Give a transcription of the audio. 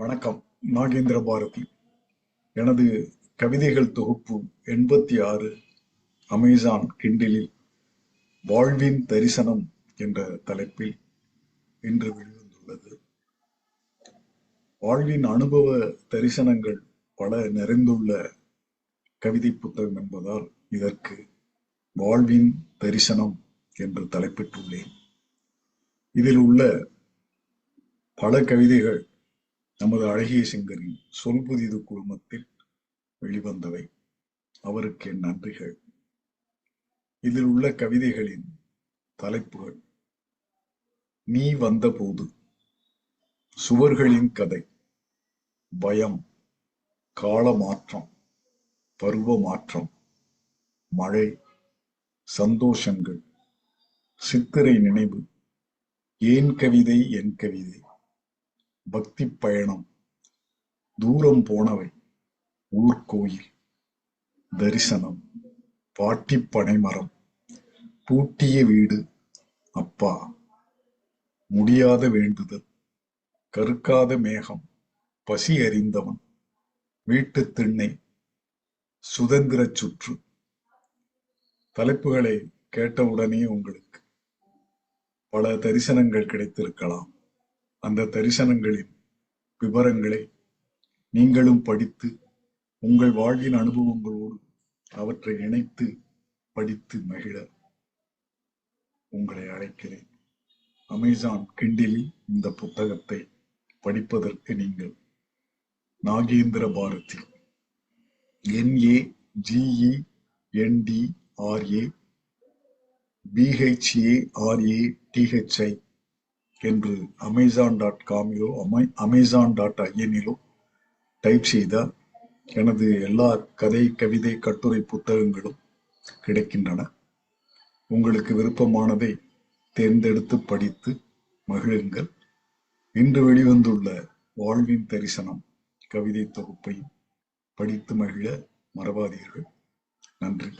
வணக்கம். நாகேந்திர பாரதி. எனது கவிதைகள் தொகுப்பு எண்பத்தி ஆறு அமேசான் கிண்டிலில் வாழ்வின் தரிசனம் என்ற தலைப்பில் இன்று வெளிவந்துள்ளது. வாழ்வின் அனுபவ தரிசனங்கள் பல நிறைந்துள்ள கவிதை புத்தகம் என்பதால் இதற்கு வாழ்வின் தரிசனம் என்று தலைப்பிட்டுள்ளேன். இதில் உள்ள பல கவிதைகள் நமது அழகிய சிங்கரின் சொல் புதிது குழுமத்தில் வெளிவந்தவை. அவருக்கு என் நன்றிகள். இதில் உள்ள கவிதைகளின் தலைப்புகள். நீ வந்தபோது சுவர்களின் கதை. பயம் கால மாற்றம் பருவ மாற்றம் மழை சந்தோஷங்கள் சித்திரை நினைவு. ஏன் கவிதை என் கவிதை? பக்தி பயணம் தூரம் போனவை ஊர்கோயில் தரிசனம் பாட்டி பனைமரம் பூட்டிய வீடு அப்பா முடியாத வேண்டுதல் கருக்காத மேகம் பசி அறிந்தவன் வீட்டு திண்ணை சுதந்திர சுற்று. தலைப்புகளை கேட்டவுடனே உங்களுக்கு பல தரிசனங்கள் கிடைத்திருக்கலாம். அந்த தரிசனங்களின் விவரங்களை நீங்களும் படித்து உங்கள் வாழ்வின் அனுபவங்களோடு அவற்றை இணைத்து படித்து மகிழ உங்களை அழைக்கிறேன். அமேசான் கிண்டிலில் இந்த புத்தகத்தை படிப்பதற்கு நீங்கள் Nagendra Bharathi N A G E N D R A B H A R A D H I என்று அமேசான் டாட் காமிலோ அமை அமேசான் டாட் ஐஎனிலோ டைப் செய்தால் எனது எல்லா கதை கவிதை கட்டுரை புத்தகங்களும் கிடைக்கின்றன. உங்களுக்கு விருப்பமானதை தேர்ந்தெடுத்து படித்து மகிழுங்கள். இன்று வெளிவந்துள்ள வாழ்வின் தரிசனம் கவிதை தொகுப்பை படித்து மகிழ மறவாதீர்கள். நன்றி.